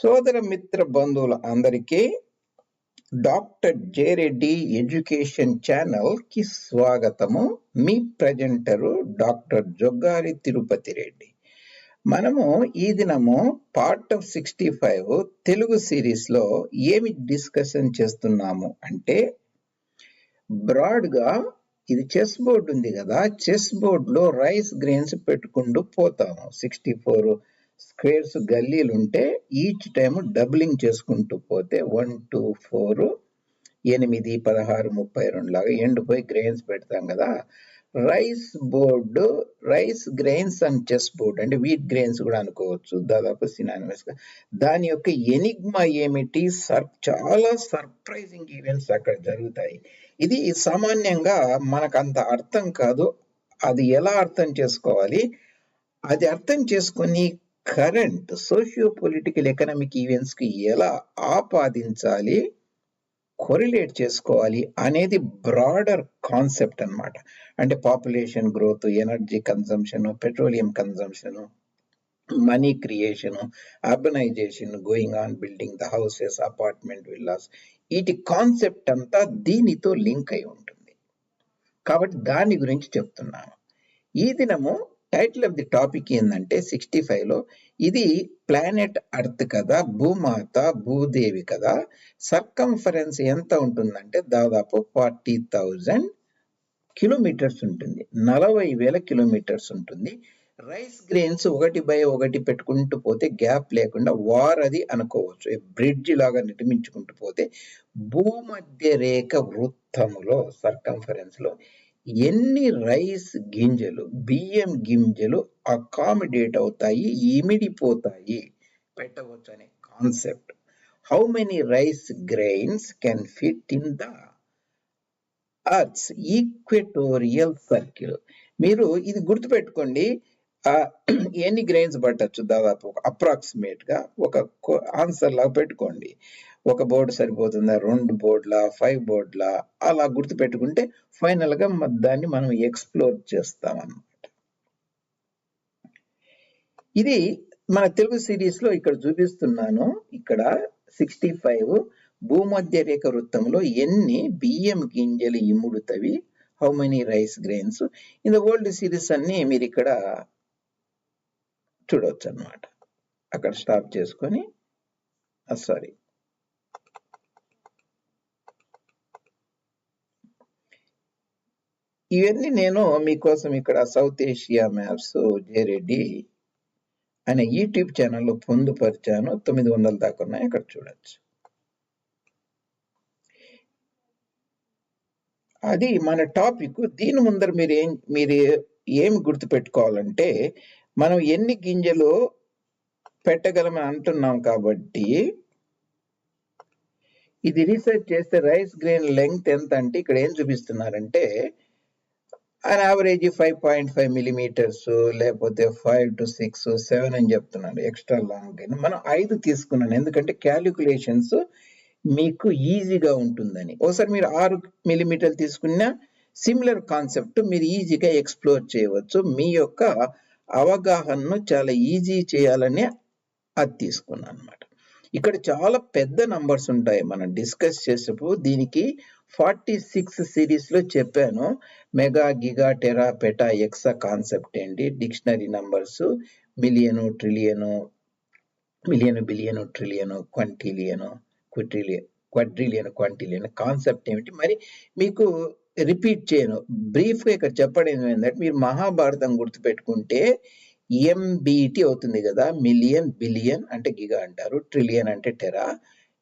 సోదర మిత్ర బంధువుల అందరికీ డాక్టర్ జేరెడ్డి ఎడ్యుకేషన్ ఛానల్కి స్వాగతము. మీ ప్రజెంటరు డాక్టర్ జొగ్గారి తిరుపతి రెడ్డి. మనము ఈ దినము part of sixty five Telugu సిరీస్లో ఏమి డిస్కషన్ చేస్తున్నాము అంటే బ్రాడ్గా ఇది చెస్ బోర్డు ఉంది కదా చెస్ బోర్డ్లో రైస్ గ్రెయిన్స్ పెట్టుకుంటూ పోతాము. సిక్స్టీ ఫోర్ స్క్వేర్స్ గల్లీలు ఉంటే ఈచ్ టైం డబ్లింగ్ చేసుకుంటూ పోతే వన్ టూ ఫోర్ ఎనిమిది పదహారు ముప్పై రెండు లాగా ఎండిపోయి గ్రెయిన్స్ పెడతాం కదా. Rice board rice grains and chess board అంటే వీట్ గ్రెయిన్స్ కూడా అనుకోవచ్చు. దాదాపు సినానిమస్గా దాని యొక్క ఎనిగ్మా ఏమిటి? సర్ చాలా సర్ప్రైజింగ్ ఈవెంట్స్ అక్కడ జరుగుతాయి. ఇది సామాన్యంగా మనకు అంత అర్థం కాదు. అది ఎలా అర్థం చేసుకోవాలి? అది అర్థం చేసుకొని కరెంట్ సోషియో పొలిటికల్ ఎకనామిక్ ఈవెంట్స్కి ఎలా ఆపాదించాలి కొరిలేట్ చేసుకోవాలి అనేది బ్రాడర్ కాన్సెప్ట్ అన్నమాట. అంటే population growth energy consumption petroleum consumption money creation urbanisation going on building the houses apartment villas. వీటి కాన్సెప్ట్ అంతా దీనితో లింక్ అయి ఉంటుంది. కాబట్టి దాని గురించి చెప్తున్నాను ఈ దినము టైటిల్ ఆఫ్ ది టాపిక్ ఏంటంటే సిక్స్టీ ఫైవ్లో ఇది ప్లానెట్ అర్త్ కదా భూమాత భూదేవి కదా సర్కంఫరెన్స్ ఎంత ఉంటుందంటే దాదాపు ఫార్టీ థౌజండ్ కిలోమీటర్స్ ఉంటుంది. నలభై వేల కిలోమీటర్స్ ఉంటుంది. రైస్ గ్రెయిన్స్ ఒకటి బై ఒకటి పెట్టుకుంటూ పోతే గ్యాప్ లేకుండా వార్ అది అనుకోవచ్చు. బ్రిడ్జ్ లాగా నిర్మించుకుంటూ పోతే భూమధ్య రేఖ వృత్తములో సర్కంఫరెన్స్లో ఎన్ని రైస్ గింజలు బియ్యం గింజలు అకామిడేట్ అవుతాయి ఇమిడిపోతాయి? పెట్టవచ్చు అనే concept. How many rice grains can fit in the earth's equatorial circle మీరు ఇది గుర్తుపెట్టుకోండి. ఎన్ని గ్రెయిన్స్ పట్టచ్చు? దాదాపు అప్రాక్సిమేట్గా ఒక ఆన్సర్ లాగా పెట్టుకోండి. ఒక బోర్డు సరిపోతుందా? రెండు బోర్డులా? ఫైవ్ బోర్డులా? అలా గుర్తు పెట్టుకుంటే ఫైనల్గా దాన్ని మనం ఎక్స్ప్లోర్ చేస్తాం అన్నమాట ఇది మన తెలుగు సిరీస్లో ఇక్కడ చూపిస్తున్నాను. ఇక్కడ సిక్స్టీ ఫైవ్ భూమధ్య రేఖ వృత్తంలో ఎన్ని బియ్యం గింజలు ఇముడుతవి how many rice grains in the world series అన్ని మీరు ఇక్కడ చూడవచ్చు అనమాట అక్కడ స్టాప్ చేసుకొని సారీ ఇవన్నీ నేను మీకోసం ఇక్కడ సౌత్ ఏషియా మ్యాప్స్ జేరెడ్డి అనే యూట్యూబ్ ఛానల్లో పొందుపరిచాను. తొమ్మిది వందల దాకా ఉన్నాయి. అక్కడ చూడొచ్చు. అది మన టాపిక్. దీని ముందర మీరు ఏం మీరు ఏమి గుర్తుపెట్టుకోవాలంటే మనం ఎన్ని గింజలు పెట్టగలమని అంటున్నాం కాబట్టి ఇది రీసెర్చ్ చేస్తే రైస్ గ్రెయిన్ లెంగ్త్ ఎంత అంటే ఇక్కడ ఏం చూపిస్తున్నారంటే and average five point five millimetres లేకపోతే ఫైవ్ టు సిక్స్ సెవెన్ అని చెప్తున్నాను ఎక్స్ట్రా లాంగ్ మనం ఐదు తీసుకున్నాను. ఎందుకంటే క్యాలిక్యులేషన్స్ మీకు ఈజీగా ఉంటుందని. ఒకసారి మీరు ఆరు మిలీమీటర్లు తీసుకున్నా సిమిలర్ కాన్సెప్ట్ మీరు ఈజీగా ఎక్స్ప్లోర్ చేయవచ్చు. మీ యొక్క అవగాహనను చాలా ఈజీ చేయాలని అది తీసుకున్నాను అనమాట ఇక్కడ చాలా పెద్ద నంబర్స్ ఉంటాయి. మనం డిస్కస్ చేసేప్పుడు దీనికి ఫార్టీ సిక్స్ సిరీస్లో చెప్పాను. Mega giga tera peta exa concept ఏంటి? Dictionary numbers million trillion million billion trillion quintillion క్విట్రిలియన్ quadrillion quintillion concept ఏమిటి? మరి మీకు రిపీట్ చేయను. బ్రీఫ్గా ఇక్కడ చెప్పడం ఏంటంటే మీరు మహాభారతం గుర్తుపెట్టుకుంటే ఎంబీటీ అవుతుంది కదా. మిలియన్ బిలియన్ అంటే గిగా అంటారు. ట్రిలియన్ అంటే టెరా.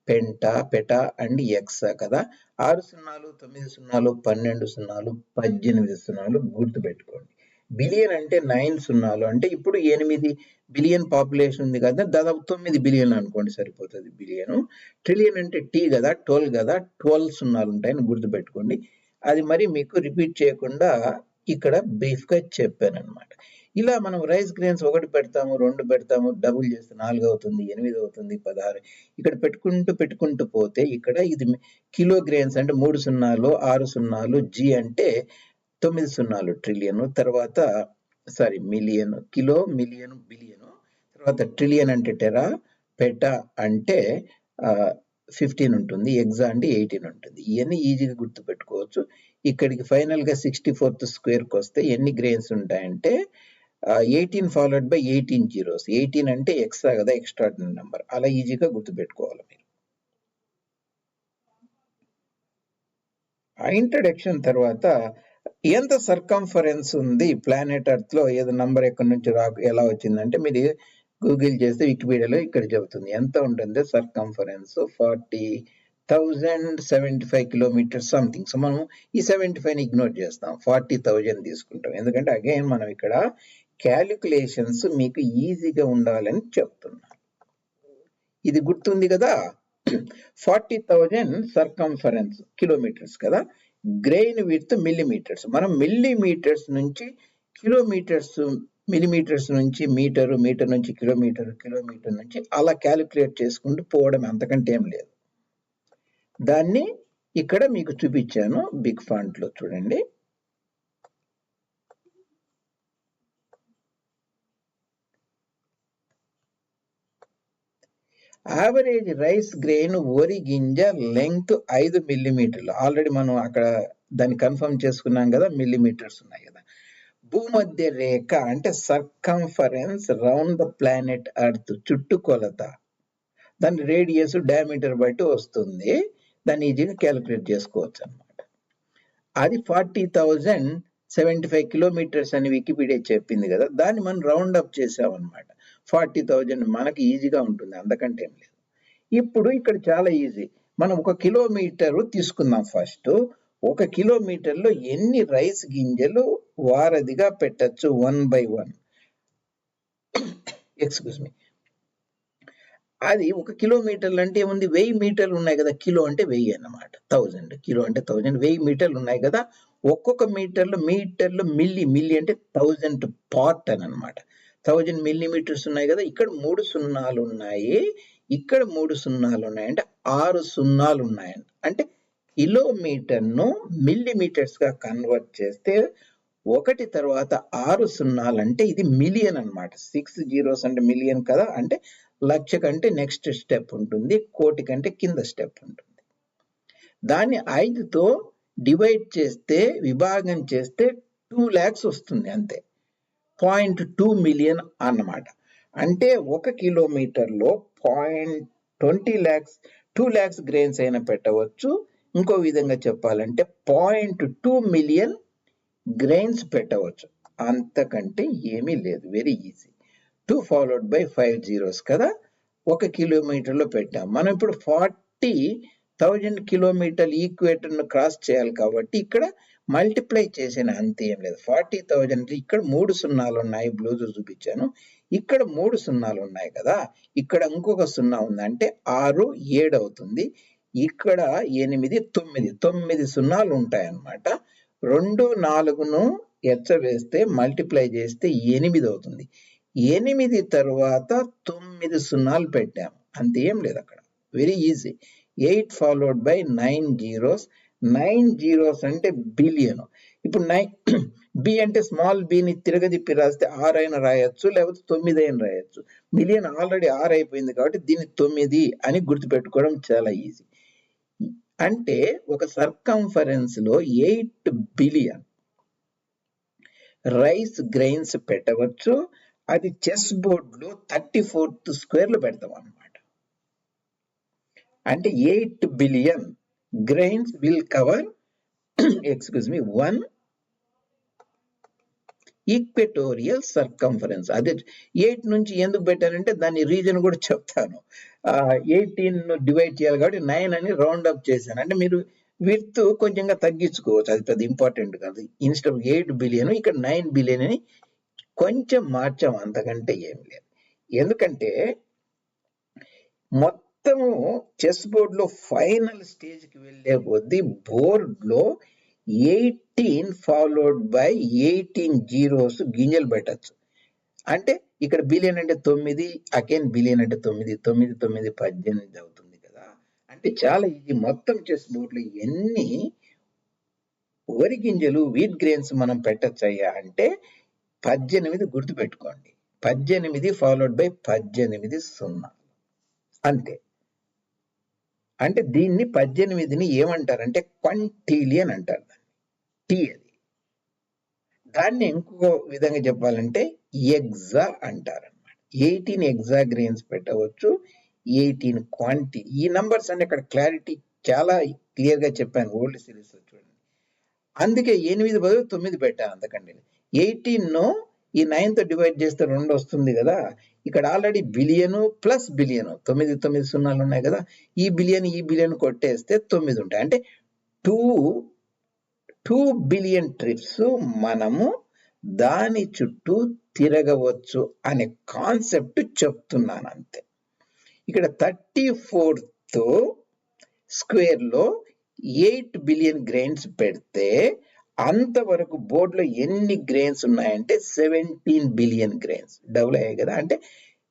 పెంట పెటా అండ్ ఎక్స్ కదా. ఆరు సున్నాలు తొమ్మిది సున్నాలు పన్నెండు సున్నాలు పద్దెనిమిది సున్నాలు గుర్తుపెట్టుకోండి. బిలియన్ అంటే నైన్ సున్నాలు. అంటే ఇప్పుడు ఎనిమిది బిలియన్ పాపులేషన్ ఉంది కదా దాదాపు తొమ్మిది బిలియన్ అనుకోండి సరిపోతుంది బిలియన్. ట్రిలియన్ అంటే టీ కదా ట్వెల్వ్ కదా ట్వెల్వ్ సున్నాలు ఉంటాయని గుర్తుపెట్టుకోండి. అది మరి మీకు రిపీట్ చేయకుండా ఇక్కడ బ్రీఫ్గా చెప్పాను అనమాట ఇలా మనం రైస్ గ్రెయిన్స్ ఒకటి పెడతాము రెండు పెడతాము డబుల్ చేస్తే నాలుగు అవుతుంది ఎనిమిది అవుతుంది పదహారు. ఇక్కడ పెట్టుకుంటూ పెట్టుకుంటూ పోతే ఇక్కడ ఇది కిలో గ్రెయిన్స్ అంటే మూడు సున్నాలు ఆరు సున్నాలు జి అంటే తొమ్మిది సున్నాలు ట్రిలియన్ తర్వాత sorry million kilo million billion తర్వాత ట్రిలియన్ అంటే టెరా పెటా అంటే ఫిఫ్టీన్ ఉంటుంది ఎగ్జా అంటే ఎయిటీన్ ఉంటుంది. ఇవన్నీ ఈజీగా గుర్తుపెట్టుకోవచ్చు. ఇక్కడికి ఫైనల్గా సిక్స్టీ ఫోర్త్ స్క్వేర్కి వస్తే ఎన్ని గ్రెయిన్స్ ఉంటాయంటే eighteen followed by eighteen zeros eighteen అంటే ఎక్స్ట్రా కదా ఎక్స్ట్రాడినరీ నెంబర్ అలా ఈజీగా గుర్తుపెట్టుకోవాలి మీరు. ఆ ఇంట్రడక్షన్ తర్వాత ఎంత సర్కంఫరెన్స్ ఉంది ప్లానెట్ ఎర్త్లో ఏదో నంబర్ ఎక్కడి నుంచి రా ఎలా వచ్చిందంటే మీరు గూగుల్ చేస్తే వికీపీడియాలో ఇక్కడ చెబుతుంది. ఎంత ఉంటుంది circumference forty thousand seventy five kilometres something so మనం ఈ సెవెంటీ ఫైవ్ ఇగ్నోర్ చేస్తాం. ఫార్టీ థౌజండ్ తీసుకుంటాం. ఎందుకంటే అగైన్ మనం ఇక్కడ క్యాలిక్యులేషన్స్ మీకు ఈజీగా ఉండాలని చెప్తున్నాను ఇది గుర్తుంది కదా? ఫార్టీ థౌజండ్ సర్కంఫరెన్స్ కిలోమీటర్స్ కదా? Grain with millimetres. మనం మిల్లీమీటర్స్ నుంచి కిలోమీటర్స్ మిల్లీమీటర్స్ నుంచి మీటరు మీటర్ నుంచి కిలోమీటర్ కిలోమీటర్ నుంచి అలా క్యాలిక్యులేట్ చేసుకుంటూ పోవడం అంతకంటే ఏం లేదు. దాన్ని ఇక్కడ మీకు చూపించాను బిగ్ ఫాంట్లో చూడండి. యావరేజ్ రైస్ గ్రెయిన్ వరి గింజ లెంగ్త్ ఐదు మిల్లీమీటర్లు ఆల్రెడీ మనం అక్కడ దాన్ని కన్ఫర్మ్ చేసుకున్నాం కదా మిల్లీమీటర్స్ ఉన్నాయి కదా. భూమధ్య రేఖ అంటే circumference round the planet earth చుట్టుకొలత దాని రేడియస్ డయామీటర్ బట్టి వస్తుంది. దాన్ని ఈజీగా క్యాలిక్యులేట్ చేసుకోవచ్చు అనమాట అది forty thousand seventy five kilometres అని వికీపీడియా చెప్పింది కదా. దాన్ని మనం రౌండ్ అప్ చేసామన్నమాట. ఫార్టీ థౌజండ్ మనకి ఈజీగా ఉంటుంది అందుకంటే ఏం లేదు. ఇప్పుడు ఇక్కడ చాలా ఈజీ. మనం ఒక కిలోమీటరు తీసుకుందాం ఫస్ట్. ఒక కిలోమీటర్లో ఎన్ని రైస్ గింజలు వారధిగా పెట్టచ్చు? One by one. Excuse me. అది ఒక కిలోమీటర్లు అంటే ఏముంది? వెయ్యి మీటర్లు ఉన్నాయి కదా. కిలో అంటే వెయ్యి అన్నమాట. థౌజండ్. కిలో అంటే థౌజండ్. వెయ్యి మీటర్లు ఉన్నాయి కదా. ఒక్కొక్క మీటర్లు మీటర్లు మిల్లీ. మిల్లీ అంటే థౌజండ్ పార్ట్ అని అనమాట థౌజండ్ మిల్లీమీటర్స్ ఉన్నాయి కదా ఇక్కడ మూడు సున్నాలు ఉన్నాయి. ఇక్కడ మూడు సున్నాలు ఉన్నాయి. అంటే ఆరు సున్నాలు ఉన్నాయి. అంటే కిలోమీటర్ను మిల్లీమీటర్స్గా కన్వర్ట్ చేస్తే ఒకటి తర్వాత ఆరు సున్నాలు అంటే ఇది మిలియన్ అన్నమాట. సిక్స్ జీరోస్ అంటే మిలియన్ కదా అంటే లక్ష కంటే నెక్స్ట్ స్టెప్ ఉంటుంది కోటి కంటే కింద స్టెప్ ఉంటుంది. దాన్ని ఐదుతో డివైడ్ చేస్తే విభాగం చేస్తే టూ ల్యాక్స్ వస్తుంది అంతే. పాయింట్ టూ మిలియన్ అన్నమాట. అంటే ఒక కిలోమీటర్లో point twenty lakhs two lakhs grains అయినా పెట్టవచ్చు. ఇంకో విధంగా చెప్పాలంటే పాయింట్ టూ మిలియన్ గ్రెయిన్స్ పెట్టవచ్చు. అంతకంటే ఏమీ లేదు. Very easy two followed by five zeros కదా. ఒక కిలోమీటర్లో పెట్టాం. మనం ఇప్పుడు ఫార్టీ థౌజండ్ కిలోమీటర్ ఈక్వేటర్ను క్రాస్ చేయాలి కాబట్టి ఇక్కడ మల్టిప్లై చేసిన అంత ఏం లేదు. ఫార్టీ థౌజండ్ ఇక్కడ మూడు సున్నాలు ఉన్నాయి. బ్లూజ్ చూపించాను. ఇక్కడ మూడు సున్నాలు ఉన్నాయి కదా. ఇక్కడ ఇంకొక సున్నా ఉందంటే ఆరు ఏడు అవుతుంది. ఇక్కడ ఎనిమిది తొమ్మిది. తొమ్మిది సున్నాలు ఉంటాయి అన్నమాట రెండు నాలుగును ఎచ్చవేస్తే మల్టిప్లై చేస్తే ఎనిమిది అవుతుంది. ఎనిమిది తర్వాత తొమ్మిది సున్నాలు పెట్టాము. అంతేం ఏం లేదు అక్కడ. Very easy eight followed by nine zeros nine zeros అంటే బిలియన్. ఇప్పుడు నైన్ బి అంటే స్మాల్ బిని తిరగదిప్పి రాస్తే ఆర్ అయిన రాయొచ్చు లేకపోతే తొమ్మిది అయిన రాయొచ్చు. మిలియన్ ఆల్రెడీ ఆర్ అయిపోయింది కాబట్టి దీన్ని తొమ్మిది అని గుర్తుపెట్టుకోవడం చాలా ఈజీ. అంటే ఒక సర్కంఫరెన్స్లో ఎయిట్ బిలియన్ రైస్ గ్రెయిన్స్ పెట్టవచ్చు. అది చెస్ బోర్డ్లో థర్టీ ఫోర్త్ స్క్వేర్లో పెడతాం అన్నమాట అంటే eight billion grains will cover excuse me one equatorial circumference అదే ఎయిట్ నుంచి ఎందుకు పెట్టారంటే దాని రీజన్ కూడా చెప్తాను. ఎయిటీన్ డివైడ్ చేయాలి కాబట్టి నైన్ అని రౌండ్ అప్ చేశాను. అంటే మీరు విత్ కొంచెంగా తగ్గించుకోవచ్చు. అది పెద్ద ఇంపార్టెంట్ కాదు. ఇన్స్టెడ్ ఎయిట్ బిలియన్ ఇక్కడ నైన్ బిలియన్ అని కొంచెం మార్చాం. అంతకంటే ఏం లేదు. ఎందుకంటే మొత్తం మొత్తము చెస్ బోర్డ్లో ఫైనల్ స్టేజ్కి వెళ్ళే కొద్దీ బోర్డులో eighteen followed by eighteen zeros గింజలు పెట్టచ్చు. అంటే ఇక్కడ బిలియన్ అంటే తొమ్మిది అగైన్ బిలియన్ అంటే తొమ్మిది తొమ్మిది తొమ్మిది పద్దెనిమిది అవుతుంది కదా. అంటే చాలా ఈజీ. మొత్తం చెస్ బోర్డులో ఎన్ని వరి గింజలు వీట్ గ్రెయిన్స్ మనం పెట్టచ్చయ్యా అంటే పద్దెనిమిది గుర్తుపెట్టుకోండి. పద్దెనిమిది ఫాలోడ్ బై పద్దెనిమిది సున్నా. అంతే. అంటే దీన్ని పద్దెనిమిదిని ఏమంటారంటే క్వంటీలియన్ అంటారు దాన్ని. టీ అది. దాన్ని ఇంకో విధంగా చెప్పాలంటే ఎగ్జా అంటారు అనమాట ఎయిటీన్ ఎగ్జా గ్రెయిన్స్ పెట్టవచ్చు ఎయిటీన్ క్వాంటి. ఈ నంబర్స్ అన్ని ఇక్కడ క్లారిటీ చాలా క్లియర్గా చెప్పాను ఓల్డ్ సిరీస్లో చూడండి. అందుకే ఎనిమిది బదులు తొమ్మిది పెట్టాను అంతకండి ఎయిటీన్ను ఈ నైన్తో డివైడ్ చేస్తే రెండు వస్తుంది కదా. ఇక్కడ ఆల్రెడీ బిలియను ప్లస్ బిలియను. తొమ్మిది తొమ్మిది సున్నాలు ఉన్నాయి కదా. ఈ బిలియన్ ఈ బిలియన్ కొట్టేస్తే తొమ్మిది ఉంటాయి. అంటే టూ టూ బిలియన్ ట్రిప్స్ మనము దాని చుట్టూ తిరగవచ్చు అనే కాన్సెప్ట్ చెప్తున్నాను అంతే. ఇక్కడ థర్టీ ఫోర్త్ స్క్వేర్లో ఎయిట్ బిలియన్ గ్రెయిన్స్ పెడితే అంతవరకు బోర్డులో ఎన్ని గ్రెయిన్స్ ఉన్నాయంటే సెవెంటీన్ బిలియన్ గ్రెయిన్స్ డబుల్ అయ్యాయి కదా. అంటే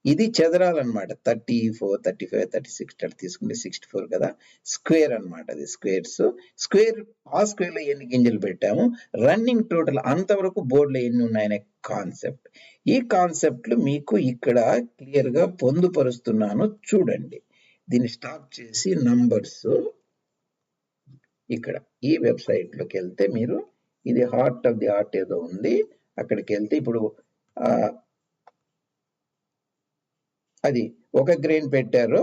ఇది చదరాలన్నమాట. Thirty four thirty five thirty six అట్లా తీసుకుంటే సిక్స్టీ ఫోర్ కదా. స్క్వేర్ అన్నమాట అది స్క్వేర్స్ స్క్వేర్ ఆ స్క్వేర్లో ఎన్ని గింజలు పెట్టాము? రన్నింగ్ టోటల్ అంతవరకు బోర్డులో ఎన్ని ఉన్నాయనే కాన్సెప్ట్ ఈ కాన్సెప్ట్లు మీకు ఇక్కడ క్లియర్గా పొందుపరుస్తున్నాను. చూడండి. దీన్ని స్టాప్ చేసి నంబర్స్ ఇక్కడ ఈ వెబ్సైట్లోకి వెళ్తే మీరు ఇది హార్ట్ ఆఫ్ ది ఆర్ట్ ఏదో ఉంది. అక్కడికి వెళ్తే ఇప్పుడు అది ఒక గ్రెయిన్ పెట్టారు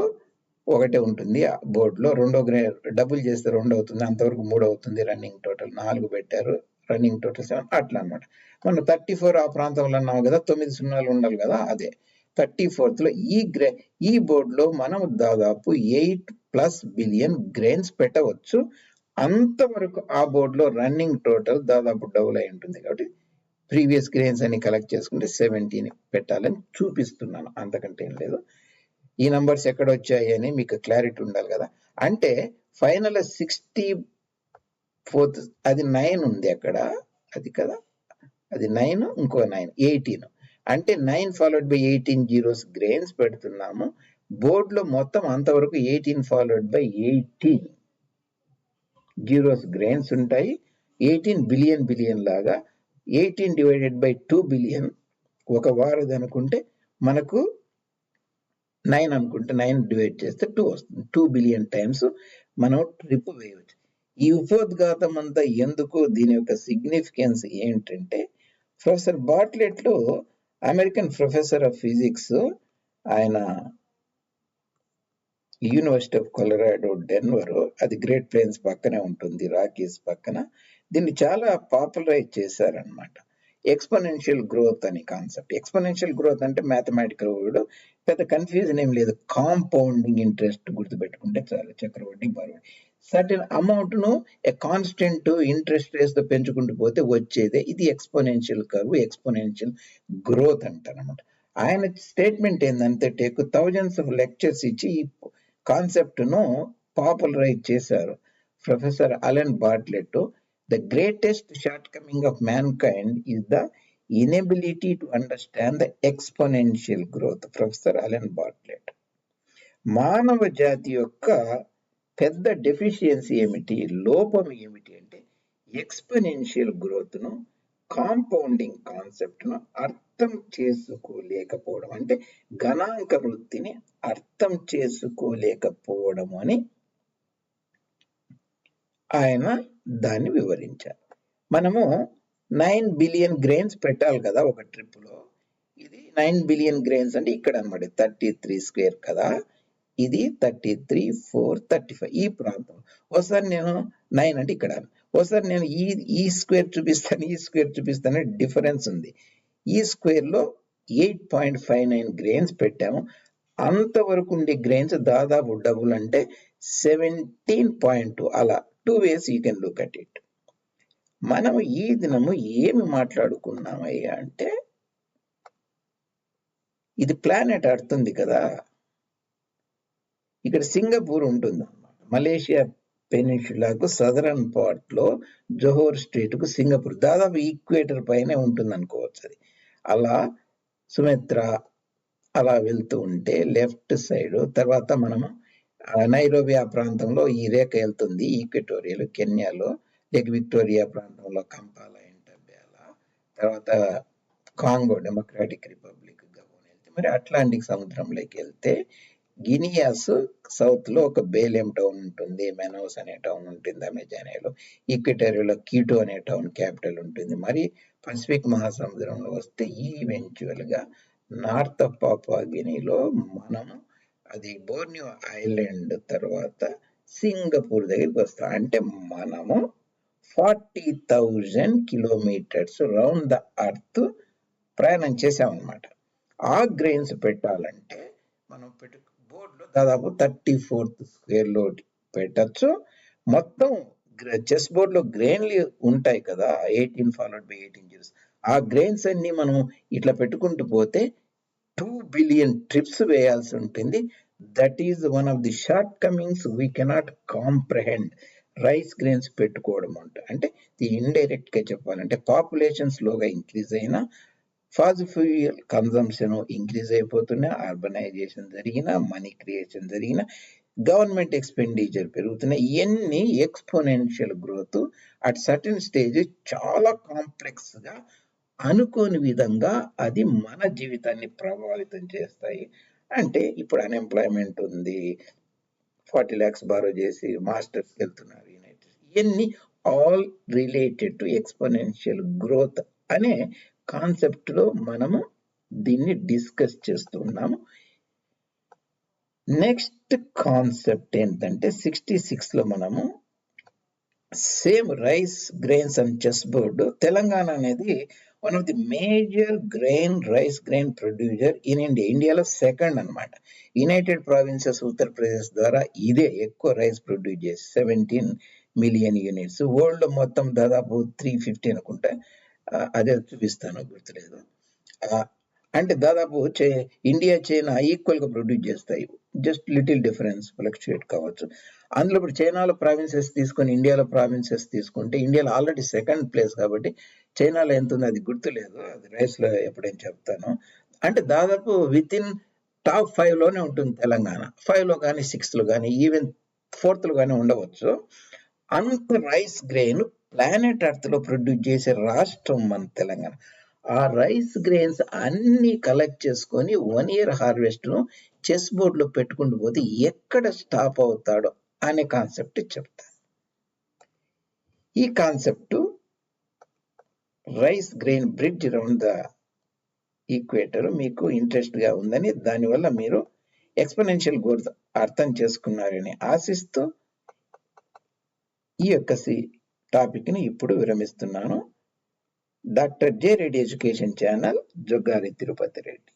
ఒకటే ఉంటుంది. ఆ బోర్డులో రెండో గ్రెయిన్ డబుల్ చేస్తే రెండు అవుతుంది అంతవరకు మూడు అవుతుంది రన్నింగ్ టోటల్ నాలుగు పెట్టారు రన్నింగ్ టోటల్ సెవెన్ అట్లా అన్నమాట. మనం థర్టీ ఫోర్ ఆ ప్రాంతంలో అన్నాము కదా తొమ్మిది సున్నాలు ఉండాలి కదా అదే. థర్టీ ఫోర్త్లో ఈ గ్రే ఈ బోర్డులో మనం దాదాపు ఎయిట్ ప్లస్ బిలియన్ గ్రెయిన్స్ పెట్టవచ్చు. అంతవరకు ఆ బోర్డులో రన్నింగ్ టోటల్ దాదాపు డబుల్ అయి ఉంటుంది కాబట్టి ప్రీవియస్ గ్రెయిన్స్ అన్ని కలెక్ట్ చేసుకుంటే సెవెంటీన్ పెట్టాలని చూపిస్తున్నాను. అంతకంటే ఏం లేదు. ఈ నంబర్స్ ఎక్కడ వచ్చాయి అని మీకు క్లారిటీ ఉండాలి కదా. అంటే ఫైనల్ సిక్స్టీ ఫోర్త్ అది నైన్ ఉంది అక్కడ. అది కదా. అది నైన్ ఇంకో నైన్ ఎయిటీన్ అంటే nine followed by eighteen zeros grains పెడుతున్నాము. బోర్డులో మొత్తం అంతవరకు eighteen followed by eighteen zeros grains ఉంటాయి. ఎయిటీన్ బిలియన్ బిలియన్ లాగా eighteen divided by two billion ఒక వారది అనుకుంటే మనకు నైన్ అనుకుంటే నైన్ డివైడ్ చేస్తే టూ వస్తుంది. టూ బిలియన్ టైమ్స్ మనం ట్రిప్ వేయవచ్చు. ఈ ఉపోద్ఘాతం అంతా ఎందుకు దీని యొక్క సిగ్నిఫికెన్స్ ఏంటంటే ప్రొఫెసర్ బాట్లెట్లో అమెరికన్ ప్రొఫెసర్ ఆఫ్ ఫిజిక్స్ ఆయన యూనివర్సిటీ ఆఫ్ కొలరాడో డెన్వర్ అది గ్రేట్ ప్లేన్స్ పక్కనే ఉంటుంది రాకీస్ పక్కన. దీన్ని చాలా పాపులరైజ్ చేశారనమాట ఎక్స్పోనెన్షియల్ గ్రోత్ అని కాన్సెప్ట్ ఎక్స్పోనెన్షియల్ గ్రోత్ అంటే మ్యాథమెటికల్ వర్డ్ పెద్ద కన్ఫ్యూజన్ ఏం లేదు. కాంపౌండింగ్ ఇంట్రెస్ట్ గుర్తుపెట్టుకుంటే చాలు చక్రవడ్డీ బరువు. సర్టెన్ అమౌంట్ను ఏ కాన్స్టెంట్ ఇంట్రెస్ట్ రేస్తో పెంచుకుంటూ పోతే వచ్చేదే. ఇది ఎక్స్పోనెన్షియల్ కర్వ్ ఎక్స్పోనెన్షియల్ గ్రోత్ అంటారనమాట ఆయన స్టేట్మెంట్ ఏంటంటే టేక్ థౌజండ్స్ ఆఫ్ లెక్చర్స్ ఇచ్చి కాన్సెప్ట్ను పాపులరైజ్ చేశారు. Professor Allen Bartlett the greatest shortcoming of mankind is the inability to understand the exponential growth. Professor Allen Bartlett మానవ జాతి యొక్క పెద్ద డెఫిషియన్సీ ఏమిటి? లోపం ఏమిటి? అంటే ఎక్స్పోనెన్షియల్ గ్రోత్ను కాంపౌండింగ్ కాన్సెప్ట్ను అర్థం చేసుకోలేకపోవడం అంటే గణాంక వృత్తిని అర్థం చేసుకోలేకపోవడం అని ఆయన దాన్ని వివరించారు. మనము నైన్ బిలియన్ గ్రెయిన్స్ పెట్టాలి కదా ఒక ట్రిప్లో ఇది నైన్ బిలియన్ గ్రెయిన్స్ అంటే ఇక్కడ అనమాట థర్టీ త్రీ స్క్వేర్ కదా. ఇది thirty three four thirty five ఈ ప్రాంతం. ఒకసారి నేను నైన్ అంటే ఇక్కడ ఒకసారి నేను ఈ ఈ స్క్వేర్ చూపిస్తాను ఈ స్క్వేర్ చూపిస్తాను డిఫరెన్స్ ఉంది. ఈ స్క్వేర్లో eight point five nine grains పెట్టాము. అంతవరకు ఉండే గ్రెయిన్స్ దాదాపు డబుల్ అంటే సెవెంటీన్ పాయింట్ టూ అలా two ways you can look at it. మనం ఈ దినము ఏమి మాట్లాడుకున్నామయ్యా అంటే ఇది ప్లానెట్ అడుతుంది కదా. ఇక్కడ సింగపూర్ ఉంటుంది అన్నమాట మలేషియా పెనిన్షులాకు సదరన్ పార్ట్లో జోహోర్ స్ట్రీట్కు సింగపూర్. దాదాపు ఈక్వేటర్ పైనే ఉంటుంది అనుకోవచ్చు అది. అలా సుమిత్ర అలా వెళ్తూ ఉంటే లెఫ్ట్ సైడ్ తర్వాత మనము నైరోబియా నైరోబి ఆ ప్రాంతంలో ఈ రేఖ వెళ్తుంది ఈక్వెటోరియల్ కెన్యాలో లేక్ విక్టోరియా ప్రాంతంలో కంపాల ఇంటర్బేలా తర్వాత కాంగో డెమోక్రాటిక్ రిపబ్లిక్ గబోన్ వెళ్తే మరి అట్లాంటిక్ సముద్రంలోకి వెళ్తే గినియాస్ సౌత్లో ఒక బేలేం టౌన్ ఉంటుంది మెనోస్ అనే టౌన్ ఉంటుంది అమెజానియాలో ఈక్విటరీలో కీటో అనే టౌన్ క్యాపిటల్ ఉంటుంది. మరి పసిఫిక్ మహాసముద్రంలో వస్తే ఈవెంచువల్గా నార్త్ ఆఫ్ పాపా గినీలో మనము అది బోర్నియో ఐలాండ్ తర్వాత సింగపూర్ దగ్గరికి వస్తాం. అంటే మనము forty thousand kilometres round the earth ప్రయాణం చేసామన్నమాట. ఆ గ్రెయిన్స్ పెట్టాలంటే మనం పెట్టు బోర్డులో దాదాపు థర్టీ ఫోర్త్ స్క్వేర్లో పెట్టచ్చు. మొత్తం చెస్ బోర్డులో గ్రెయిన్లు ఉంటాయి కదా eighteen followed by eighteen zeros ఆ గ్రెయిన్స్ అన్ని మనం ఇట్లా పెట్టుకుంటూ పోతే టూ బిలియన్ ట్రిప్స్ వేయాల్సి ఉంటుంది. That is one of the shortcomings we cannot comprehend. Rice grains పెట్టుకోవడం అంట. అంటే ఇండైరెక్ట్గా చెప్పాలంటే పాపులేషన్ స్లోగా ఇంక్రీజ్ అయినా ఫాజిఫ్యూయల్ కన్జంప్షన్ ఇంక్రీజ్ అయిపోతున్నా అర్బనైజేషన్ జరిగిన మనీ క్రియేషన్ జరిగిన గవర్నమెంట్ ఎక్స్పెండిచర్ పెరుగుతున్నాయి ఇవన్నీ exponential growth at certain stage చాలా కాంప్లెక్స్గా అనుకోని విధంగా అది మన జీవితాన్ని ప్రభావితం చేస్తాయి. అంటే ఇప్పుడు అన్ఎంప్లాయ్మెంట్ ఉంది ఫార్టీ ల్యాక్స్ బారో చేసి మాస్టర్స్ వెళ్తున్నారు యునైటెడ్ ఇవన్నీ all related to exponential growth అనే కాన్సెప్ట్లో మనము దీన్ని డిస్కస్ చేస్తున్నాము. నెక్స్ట్ కాన్సెప్ట్ ఏంటంటే సిక్స్టీ సిక్స్లో మనము same rice grains and chess board Telangana అనేది one of the major grain rice grain producer in India. ఇండియాలో సెకండ్ అన్నమాట. యునైటెడ్ ప్రావిన్సెస్ ఉత్తరప్రదేశ్ ద్వారా ఇదే ఎక్కువ రైస్ ప్రొడ్యూస్ చేసి సెవెంటీన్ మిలియన్ యూనిట్స్ వరల్డ్ మొత్తం దాదాపు త్రీ ఫిఫ్టీ అనుకుంటా. అదే చూపిస్తాను గుర్తులేదు. అంటే దాదాపు చే- ఇండియా చైనా ఈక్వల్గా ప్రొడ్యూస్ చేస్తాయి. జస్ట్ లిటిల్ డిఫరెన్స్ ఫ్లక్చుయేట్ కావచ్చు. అందులో ఇప్పుడు చైనాలో ప్రావిన్సెస్ తీసుకొని ఇండియాలో ప్రావిన్సెస్ తీసుకుంటే ఇండియాలో ఆల్రెడీ సెకండ్ ప్లేస్ కాబట్టి చైనాలో ఎంత ఉంది అది గుర్తులేదు. అది రైస్లో ఎప్పుడైనా చెప్తాను. అంటే దాదాపు విత్ ఇన్ టాప్ ఫైవ్లోనే ఉంటుంది తెలంగాణ. ఫైవ్లో కానీ సిక్స్త్లో కానీ ఈవెన్ ఫోర్త్లో కానీ ఉండవచ్చు. అంత రైస్ గ్రెయిన్ ప్లానెట్ ఎర్త్లో ప్రొడ్యూస్ చేసే రాష్ట్రం మన తెలంగాణ. ఆ రైస్ గ్రెయిన్స్ అన్ని కలెక్ట్ చేసుకొని వన్ ఇయర్ హార్వెస్ట్ను చెస్ బోర్డ్లో పెట్టుకుంటూ పోతే ఎక్కడ స్టాప్ అవుతాడో అనే కాన్సెప్ట్ చెప్తాను ఈ concept rice grain bridge round the equator మీకు ఇంట్రెస్ట్గా ఉందని దానివల్ల మీరు ఎక్స్పెనెన్షియల్ గ్రోత్ అర్థం చేసుకున్నారని ఆశిస్తూ ఈ యొక్క టాపిక్ని ఇప్పుడు విరమిస్తున్నాను. Doctor J Reddy education channel Joggari Tirupati Reddy.